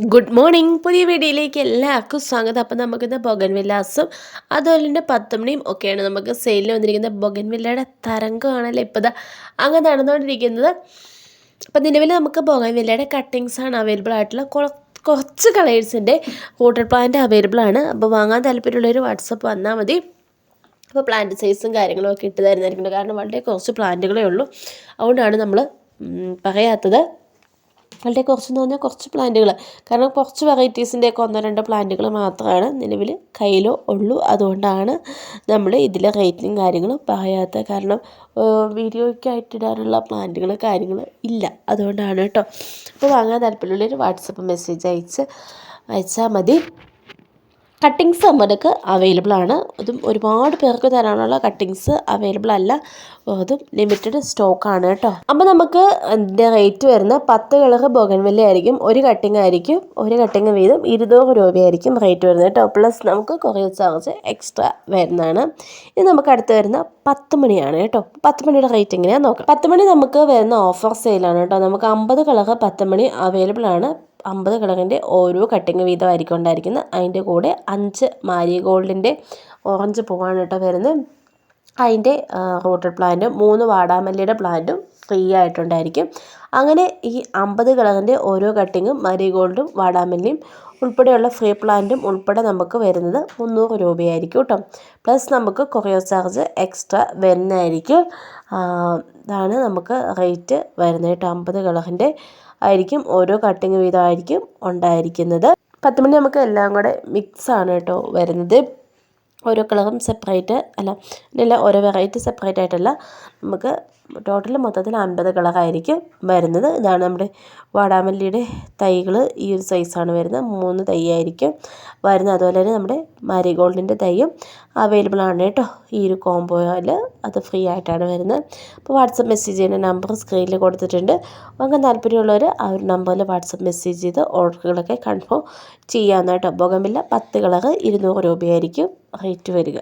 Good morning. പുതിയ വീഡിയോയിലേക്ക് എല്ലാവർക്കും സ്വാഗതം. അപ്പം നമുക്കിന്ന് ബൊഗൻവില്ലാസും അതുപോലെ തന്നെ പത്തുമണിയും ഒക്കെയാണ് നമുക്ക് സെയിലിൽ വന്നിരിക്കുന്ന ബൊഗൻവില്ലയുടെ തരംഗമാണല്ലോ ഇപ്പോൾ അങ്ങ് നടന്നുകൊണ്ടിരിക്കുന്നത്. അപ്പം നിലവിൽ നമുക്ക് ബൊഗൻവില്ലയുടെ കട്ടിങ്സ് ആണ് അവൈലബിൾ ആയിട്ടുള്ള കുറച്ച് കളേഴ്സിന്റെ വാട്ടർ പ്ലാന്റ് അവൈലബിൾ ആണ്. അപ്പോൾ വാങ്ങാൻ താല്പര്യമുള്ളൊരു വാട്സപ്പ് വന്നാൽ മതി. അപ്പോൾ പ്ലാന്റ് സൈസും കാര്യങ്ങളും ഒക്കെ ഇട്ട് തരുന്നതായിരിക്കും. കാരണം വളരെ കുറച്ച് പ്ലാന്റുകളേ ഉള്ളൂ. അതുകൊണ്ടാണ് നമ്മൾ പറയാത്തത്. വളരെ കുറച്ചെന്ന് പറഞ്ഞാൽ കുറച്ച് പ്ലാന്റുകൾ. കാരണം കുറച്ച് വെറൈറ്റീസിന്റെയൊക്കെ ഒന്നോ രണ്ടോ പ്ലാന്റുകൾ മാത്രമാണ് നിലവിൽ കയ്യിലോ ഉള്ളൂ. അതുകൊണ്ടാണ് നമ്മൾ ഇതിലെ റേറ്റിംഗ് കാര്യങ്ങളും പറയാത്തത്. കാരണം വീഡിയോയ്ക്കായിട്ട് ഇടാനുള്ള പ്ലാന്റുകൾ കാര്യങ്ങൾ ഇല്ല. അതുകൊണ്ടാണ് കേട്ടോ. അപ്പോൾ വാങ്ങാൻ താല്പര്യമുള്ളൊരു വാട്സപ്പ് മെസ്സേജ് അയച്ച് അയച്ചാൽ മതി. കട്ടിങ്സ് നമുക്ക് അവൈലബിൾ ആണ്. അതും ഒരുപാട് പേർക്ക് തരാനുള്ള കട്ടിങ്സ് അവൈലബിൾ അല്ല. അതും ലിമിറ്റഡ് സ്റ്റോക്കാണ് കേട്ടോ. അപ്പോൾ നമുക്ക് എന്റെ റേറ്റ് വരുന്ന പത്ത് കളർ ബോഗൻവില്ല ആയിരിക്കും ഒരു കട്ടിങ് ആയിരിക്കും ഒരു കട്ടിങ് വീതം ഇരുന്നൂറ് രൂപയായിരിക്കും റേറ്റ് വരുന്നത് കേട്ടോ. പ്ലസ് നമുക്ക് കുറേ ചാർജ് എക്സ്ട്രാ വരുന്നതാണ്. ഇത് നമുക്ക് അടുത്ത് വരുന്ന പത്ത് മണിയാണ് കേട്ടോ. പത്ത് മണിയുടെ റേറ്റ് എങ്ങനെയാണ് നോക്കാം. പത്ത് മണി നമുക്ക് വരുന്ന ഓഫർ സെയിലാണ് കേട്ടോ. നമുക്ക് അമ്പത് കളർ പത്ത് മണി അവൈലബിൾ ആണ്. അമ്പത് കളറിന്റെ ഓരോ കട്ടിങ് വീതമായിരിക്കും ഉണ്ടായിരിക്കുന്നത് അതിന്റെ കൂടെ അഞ്ച് മാരി ഗോൾഡിന്റെ ഓറഞ്ച് പൂവാണ് കേട്ടോ വരുന്നത്. അതിന്റെ റൂട്ടഡ് പ്ലാന്റും മൂന്ന് വാടാമല്ലിയുടെ പ്ലാന്റും ഫ്രീ ആയിട്ടുണ്ടായിരിക്കും. അങ്ങനെ ഈ അമ്പത് കളറിന്റെ ഓരോ കട്ടിങ്ങും മരിഗോൾഡും വാടാമല്ലിയും ഉൾപ്പെടെയുള്ള ഫ്രീ പ്ലാന്റും ഉൾപ്പെടെ നമുക്ക് വരുന്നത് മുന്നൂറ് രൂപയായിരിക്കും കേട്ടോ. പ്ലസ് നമുക്ക് കൊറിയർ ചാർജ് എക്സ്ട്രാ വരുന്നതായിരിക്കും. ഇതാണ് നമുക്ക് റേറ്റ് വരുന്നത് കേട്ടോ. അമ്പത് കളറിന്റെ ആയിരിക്കും. ഓരോ കട്ടിങ് വീതമായിരിക്കും ഉണ്ടായിരിക്കുന്നത്. പത്ത് മണി നമുക്ക് എല്ലാം കൂടെ മിക്സാണ് കേട്ടോ വരുന്നത്. ഓരോ കളറും സെപ്പറേറ്റ് അല്ല ഇല്ല ഓരോ വെറൈറ്റി സെപ്പറേറ്റ് ആയിട്ടല്ല. നമുക്ക് ടോട്ടൽ മൊത്തത്തിൽ അൻപത് കളറായിരിക്കും വരുന്നത്. ഇതാണ് നമ്മുടെ വാടാമല്ലിയുടെ തൈകൾ ഈ ഒരു സൈസാണ് വരുന്നത്. മൂന്ന് തൈ ആയിരിക്കും വരുന്നത്. അതുപോലെ തന്നെ നമ്മുടെ മാരിഗോൾഡിന്റെ തൈയും അവൈലബിൾ ആണ് കേട്ടോ. ഈ ഒരു കോംബോയിൽ അത് ഫ്രീ ആയിട്ടാണ് വരുന്നത്. അപ്പോൾ വാട്സപ്പ് മെസ്സേജ് ചെയ്യുന്ന നമ്പർ സ്ക്രീനിൽ കൊടുത്തിട്ടുണ്ട്. അങ്ങനെ താല്പര്യമുള്ളവർ ആ ഒരു നമ്പറിൽ വാട്സപ്പ് മെസ്സേജ് ചെയ്ത് ഓർഡറുകളൊക്കെ കൺഫേം ചെയ്യാവുന്നതായിട്ട്. ബൊഗമില്ല പത്ത് കളറ് ഇരുന്നൂറ് രൂപയായിരിക്കും റേറ്റ് വരിക.